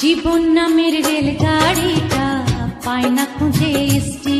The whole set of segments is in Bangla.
জীবন নামের রেলগাড়িটা পায় না খুঁজে স্টেশন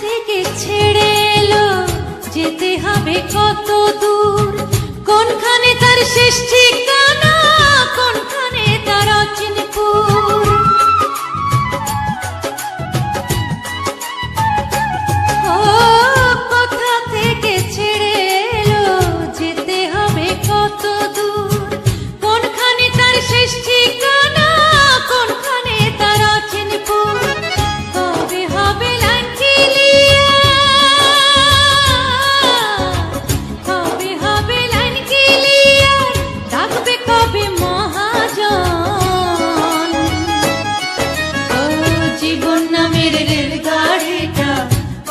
থেকে ছেড়ে এলো যেতে হবে কত দূর? কোনখানে তার শেষ ঠিকানা?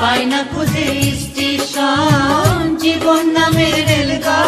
বল না খুঁজে স্টেশন। জীবন নামের রেলগাড়িটা